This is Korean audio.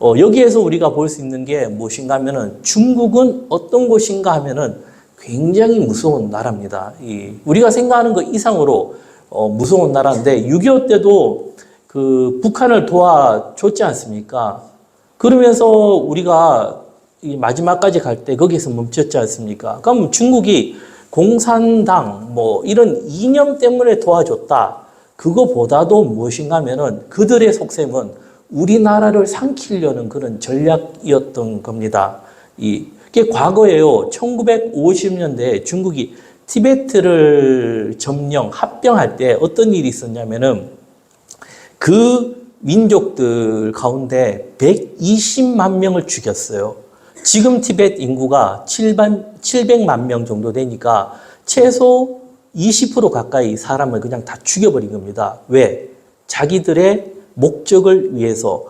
어, 여기에서 우리가 볼 수 있는 게 무엇인가 하면은 중국은 어떤 곳인가 하면은 굉장히 무서운 나라입니다. 이, 우리가 생각하는 것 이상으로 어, 무서운 나라인데 6.25 때도 그 북한을 도와줬지 않습니까? 그러면서 우리가 이 마지막까지 갈 때 거기에서 멈췄지 않습니까? 그럼 중국이 공산당 뭐 이런 이념 때문에 도와줬다. 그거보다도 무엇인가 하면은 그들의 속셈은 우리나라를 삼키려는 그런 전략이었던 겁니다. 이, 게 과거에요. 1950년대에 중국이 티베트를 점령, 합병할 때 어떤 일이 있었냐면은 그 민족들 가운데 120만 명을 죽였어요. 지금 티베트 인구가 7만, 700만 명 정도 되니까 최소 20% 가까이 사람을 그냥 다 죽여버린 겁니다. 왜? 자기들의 목적을 위해서